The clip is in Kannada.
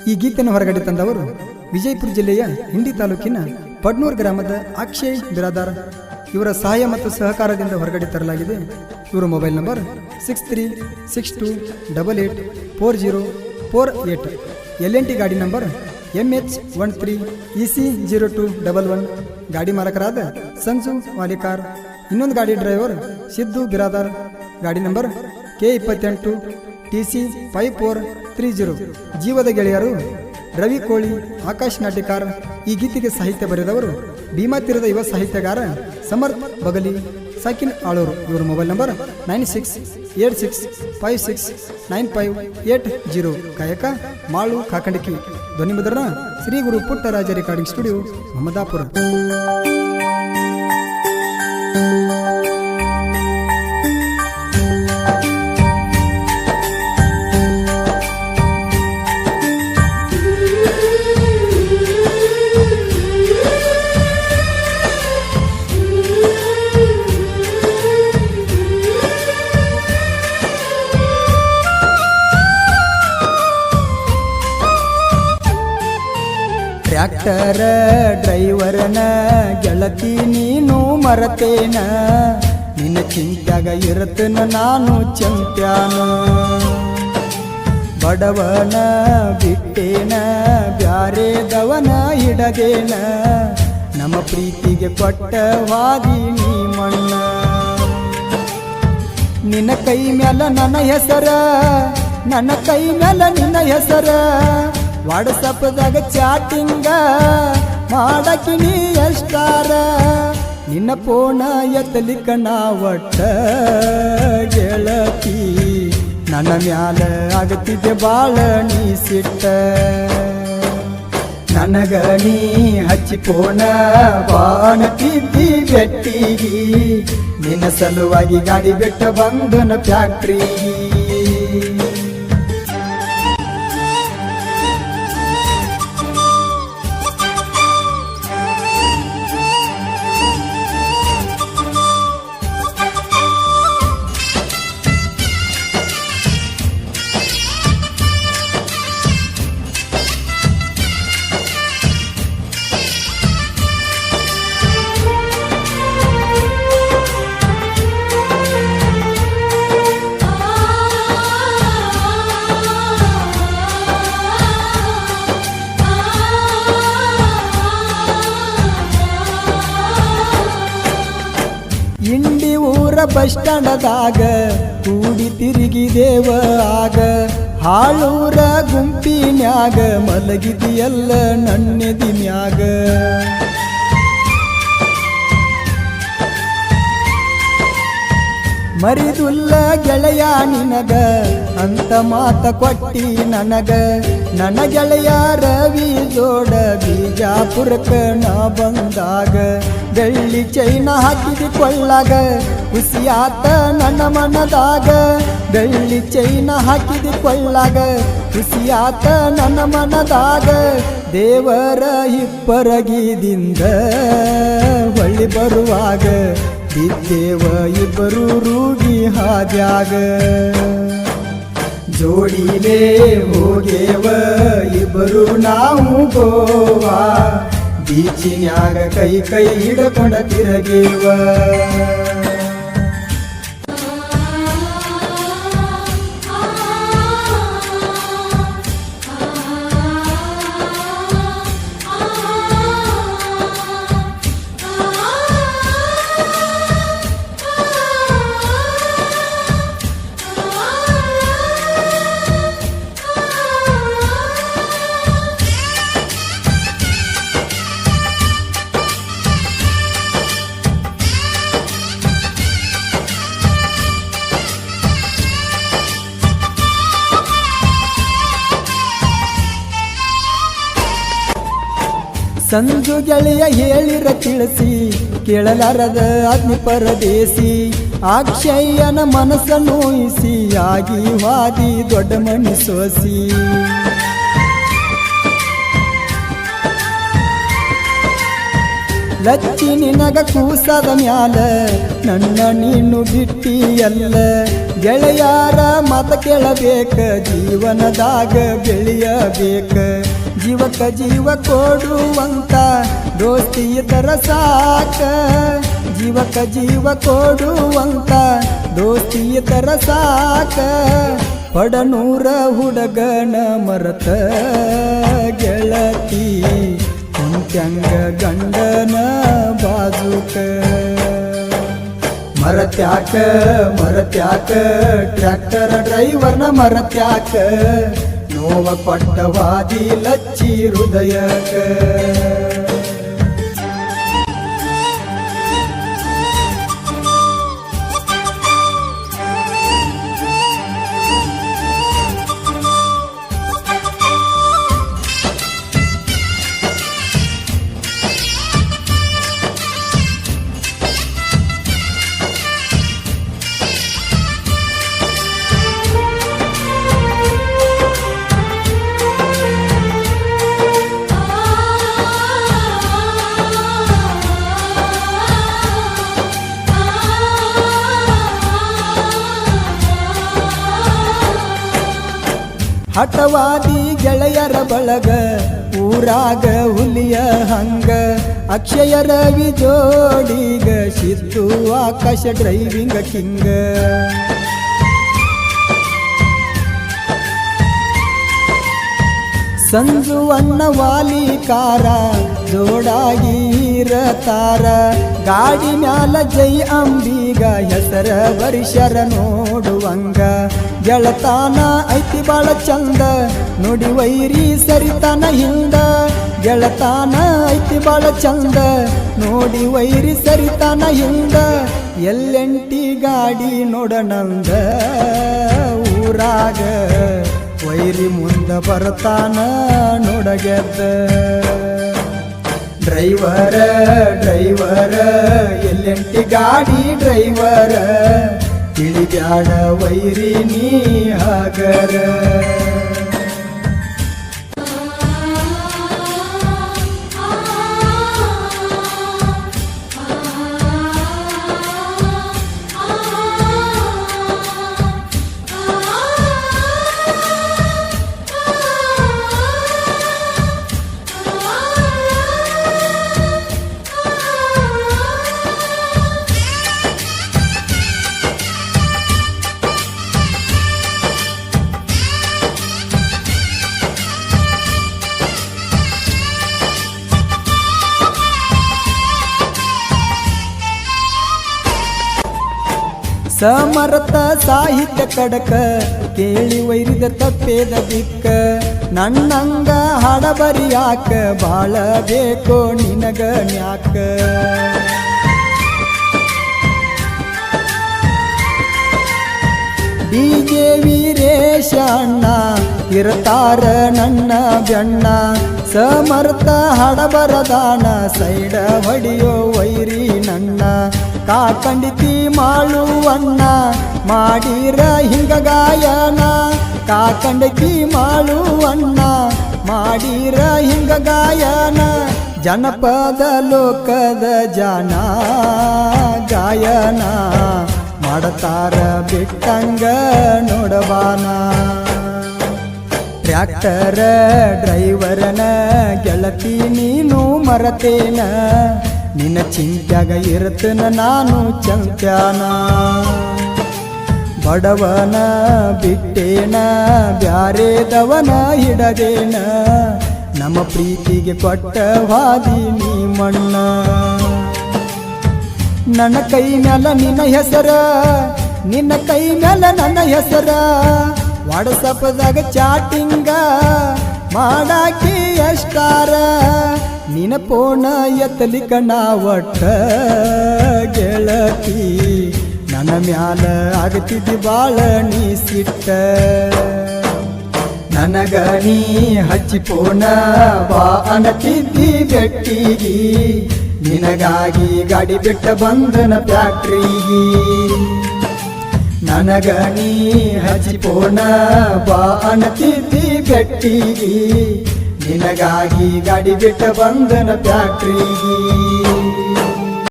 ಈ ಗೀತೆಯನ್ನು ಹೊರಗಡೆ ತಂದವರು ವಿಜಯಪುರ ಜಿಲ್ಲೆಯ ಹಿಂಡಿ ತಾಲೂಕಿನ ಪಡ್ನೂರ್ ಗ್ರಾಮದ ಅಕ್ಷಯ್ ಬಿರಾದಾರ್. ಇವರ ಸಹಾಯ ಮತ್ತು ಸಹಕಾರದಿಂದ ಹೊರಗಡೆ ತರಲಾಗಿದೆ. ಇವರ mobile number six three six two double eight four zero four eight L N T ಗಾಡಿ number M H one three E C zero two double one ಗಾಡಿ ಮಾಲಕರಾದ ಸಂಜು ಮಾಲಿಕಾರ್. ಇನ್ನೊಂದು ಗಾಡಿ ಡ್ರೈವರ್ ಸಿದ್ದು ಬಿರಾದಾರ್. ಗಾಡಿ ನಂಬರ್ ಕೆ ಇಪ್ಪತ್ತೆಂಟು T C five four three zero. ಜೀವದ ಗೆಳೆಯರು, ರವಿ ಕೋಳಿ, ಆಕಾಶ್ ನಾಟಿಕಾರ್ ಈ ಗೀತೆಗೆ ಸಾಹಿತ್ಯ ಬರೆದವರು, ಭೀಮಾ ತೀರದ ಯುವ ಸಾಹಿತ್ಯಗಾರ ಸಮರ್ಥ್ ಬಗಲಿ, ಸಕಿನ್ ಆಳೂರು. ಇವರ mobile number nine six eight six five six nine five eight zero. ಗಾಯಕ ಮಾಳು ಕಾಕಂಡಕಿ. ಧ್ವನಿ ಮುದ್ರಣ ಶ್ರೀ ಗುರು ಪುಟ್ಟರಾಜ ರೆಕಾರ್ಡಿಂಗ್ ಸ್ಟುಡಿಯೋ, ಮಮದಾಪುರ. ಟ್ರ್ಯಾಕ್ಟರ ಡ್ರೈವರನ ಗೆಳತಿ ನೀನು ಮರತೇನ? ನಿನ್ನ ಚಿಂತ್ಯಾಗ ಇರತನ ನಾನು ಚಂತ್ಯಾನ? ಬಡವನ ಬಿಟ್ಟೇನ, ಬ್ಯಾರೆದವನ ಹಿಡದೇನ ನಮ್ಮ ಪ್ರೀತಿಗೆ ಕೊಟ್ಟ ವಾದಿ ನೀ ಮಣ್ಣ. ನಿನ್ನ ಕೈ ಮ್ಯಾಲ ನನ್ನ ಹೆಸರ, ನನ್ನ ಕೈ ಮ್ಯಾಲ ನಿನ್ನ ಹೆಸರ. ವಾಟ್ಸಪ್ದಾಗ ಚಾಟಿಂಗ ಮಾಡಕ್ಕೆ ನೀ ಎಷ್ಟಾರ ನಿನ್ನ ಪೋಣ ಎತ್ತಲಿಕ್ಕ ನಾ ಒಟ್ಟ ಗೆಳತಿ. ನನ್ನ ಮ್ಯಾಲ ಆಗತಿದ್ದೆ ಬಾಳ ನೀ ಸಿಟ್ಟ. ನನಗ ನೀ ಹಚ್ಚಿಕೋಣ ಬಾಣತಿದ್ದಿ ಬೆಟ್ಟಿಗಿ. ನಿನ್ನ ಸಲುವಾಗಿ ಗಾಡಿ ಬಿಟ್ಟ ಬಂದನ ಫ್ಯಾಕ್ಟ್ರಿ ಬಸ್ ಸ್ಟ್ಯಾಂಡದಾಗ ಕೂಡಿ ತಿರುಗಿದೇವ ಆಗ. ಹಾಳೂರ ಗುಂಪಿನ್ಯಾಗ ಮಲಗಿದಿಯಲ್ಲ ನನ್ನೆದಿ ಮ್ಯಾಗ. ಮರಿದುಲ್ಲ ಗೆಳೆಯ ನಿನಗ, ಅಂತ ಮಾತ ಕೊಟ್ಟಿ ನನಗ. ನನ್ನ ಗೆಳೆಯ ರವಿ ಜೋಡ ಬೀಜಾಪುರಕ್ಕ ನಾ ಬಂದಾಗ, ಬೆಳ್ಳಿ ಚೈನ ಹಾಕಿದಿ ಕೊಳ್ಳಾಗ ಖುಷಿಯಾತ ನನ್ನ ಮನದಾಗ, ಬೆಳ್ಳಿ ಚೈನ ಹಾಕಿದ ಕೊಳ್ಳಾಗ. ಖುಷಿಯಾತ ನನ್ನ ಮನದಾಗ, ದೇವರ ಇಬ್ಬರಗಿದಿಂದ ಹೊಳ್ಳಿ ಬರುವಾಗ. ಬಿದ್ದೇವ ಇಬ್ಬರು ರೂಗಿ ಹಾದ್ಯಾಗ. ಜೋಡಿಲೇ ಹೋಗೇವ ಇಬ್ಬರು ನಾವು ಗೋವಾ. ಬೀಚಿನ್ಯಾಗ ಕೈ ಕೈ ಹಿಡಕೊಂಡ ತಿರಗೇವ. ಸಂಜು ಗೆಳೆಯ ಹೇಳಿರ ತಿಳಿಸಿ, ಕೇಳಲಾರದ ಅಗ್ನಿ ಪರದೇಸಿ ಅಕ್ಷಯ್ಯನ ಮನಸ್ಸ ನೋಯಿಸಿ, ಆಗಿ ವಾದಿ ದೊಡ್ಡ ಮಣಿ ಸೋಸಿ. ಲಚ್ಚಿ ನಿನಗ ಕೂಸದ ಮ್ಯಾಲ ನನ್ನ ನೀನು ಬಿಟ್ಟಿಯಲ್ಲ. ಗೆಳೆಯಾರ ಮತ ಕೇಳಬೇಕ, ಜೀವನದಾಗ ಬೆಳೆಯಬೇಕ. ಜೀವಕ ಜೀವ ಕೊಡುವಂತ ದೋಸ್ತಿ ಇತರ ಸಾಕ. ಜೀವಕ ಜೀವ ಕೊಡುವಂತ ದೋಸ್ತಿ ಇತರ ಸಾಕ. ಪಡನೂರ ಹುಡುಗನ ಮರತ ಗೆಳತಿ, ಕುಂತ್ಯಂಗ ಗಂಡನ ಬಾಜುಕ. ಮರತ್ಯಾಕ ಮರತ್ಯಾಕ ಟ್ರ್ಯಾಕ್ಟರ್ ಡ್ರೈವರ್ನ ಮರತ್ಯಾಕ ನೋವ ಪಟ್ಟವಾದಿ ಲಚ್ಚಿ ಹೃದಯಕ ಹಠವಾದಿ ಗೆಳೆಯರ ಬಳಗ, ಊರಾಗ ಹುಲಿಯ ಹಂಗ. ಅಕ್ಷಯ ರವಿ ಜೋಡಿಗ ಸಿದ್ದು ಆಕಾಶ ಡ್ರೈವಿಂಗ್ ಕಿಂಗ. ಸಂಜು ಅಣ್ಣ ವಾಲಿ ಕಾರ, ಜೋಡಾಗಿ ತಾರ ಗಾಡಿ ಮ್ಯಾಲ ಜೈ ಅಂಬಿಗ, ಹೆಸರ ವರ್ಷರ ನೋಡುವಂಗ ಗೆಳತಾನ ಐತಿ ಬಾಳ ಚಂದ. ನೋಡಿ ವೈರಿ ಸರಿತಾನ ಹಿಂದ, ಗೆಳತಾನ ಐತಿ ಬಾಳ ಚಂದ. ನೋಡಿ ವೈರಿ ಸರಿತಾನ ಹಿಂದ, ಎಲ್ಲೆಂಟಿ ಗಾಡಿ ನೋಡನಂದ ಊರಾಗ ವೈರಿ ಮುಂದ ಬರ್ತಾನ ನೋಡಗೆದ್ದ ಡ್ರೈವರ ಡ್ರೈವರ, ಎಲ್ಲೆಂಟಿ ಗಾಡಿ ಡ್ರೈವರ. ತಿಳಿಬ್ಯಾಡ ವೈರಿ ನೀ ಹಾಗರ. ಸಮರ್ಥ ಸಾಹಿತ್ಯ ಕಡಕ, ಕೇಳಿ ವೈರಿದ ತಪ್ಪೇದ ದಿಕ್ಕ. ನನ್ನಂಗ ಹಡಬರಿಯಾಕ ಬಾಳ ಬೇಕೋ ನಿನಗ ನ್ಯಾಕ. ಡಿಜೆ ವೀರೇಶ ಅಣ್ಣ ಇರ್ತಾರ ನನ್ನ ಬೆಣ್ಣ. ಸಮರ್ಥ ಹಡಬರದಾನ ಸೈಡ ಹೊಡಿಯೋ ವೈರಿ ನನ್ನ. ಕಾಕಂಡಿತಿ ಮಾಳುವಣ್ಣ ಮಾಡಿರ ಹಿಂಗ ಗಾಯನ. ಕಾಕಂಡಕಿ ಮಾಳುವಣ್ಣ ಮಾಡಿರ ಹಿಂಗ ಗಾಯನ. ಜನಪದ ಲೋಕದ ಜನ ಗಾಯನ ಮಾಡತಾರ ಬಿಟ್ಟಂಗ ನೋಡಬಾನ. ಟ್ಯಾಕ್ಟರ್ ಡ್ರೈವರನ ಗೆಳತಿ ನೀನು ಮರತೇನ. ನಿನ್ನ ಚಿಂತ್ಯಾಗ ಇರತನ ನಾನು ಚಂತ್ಯಾನ? ಬಡವನ ಬಿಟ್ಟೇನ, ಬ್ಯಾರೇದವನ ಹಿಡದೇನ? ನಮ್ಮ ಪ್ರೀತಿಗೆ ಕೊಟ್ಟ ವಾದಿ ನೀ ಮಣ್ಣ. ನನ್ನ ಕೈ ಮ್ಯಾಲ ನಿನ್ನ ಹೆಸರ, ನಿನ್ನ ಕೈ ಮ್ಯಾಲ ನನ್ನ ಹೆಸರ. ವಾಟ್ಸಪ್ದಾಗ ಚಾಟಿಂಗ ಮಾಡಾಕಿ ನಿನ್ನ ಪೋಣ ಎತ್ತಲಿಕ ನಾ ಒಟ್ಟ ಗೆಳತಿ, ನನ್ನ ಮ್ಯಾಲ ಆಗತಿದ್ದಿ ಬಾಳ ನೀ ಸಿಟ್ಟ. ನನಗ ನೀ ಹಚ್ಚಿ ಪೋಣ ಬಾ ಅನತಿದ್ದಿ ಬೆಟ್ಟಿಗಿ, ನಿನಗಾಗಿ ಗಾಡಿ ಬಿಟ್ಟ ಬಂದನ ಫ್ಯಾಕ್ಟ್ರಿಗೆ. ನನಗ ನೀ ಹಚ್ಚಿ ಪೋಣ ಬಾ ಅನತಿದ್ದಿ ಬೆಟ್ಟಿಗಿ ನಿನಗಾಗಿ ಗಾಡಿ ಬಿಟ್ಟ ಬಂದನ ಫ್ಯಾಕ್ಟ್ರಿಗೆ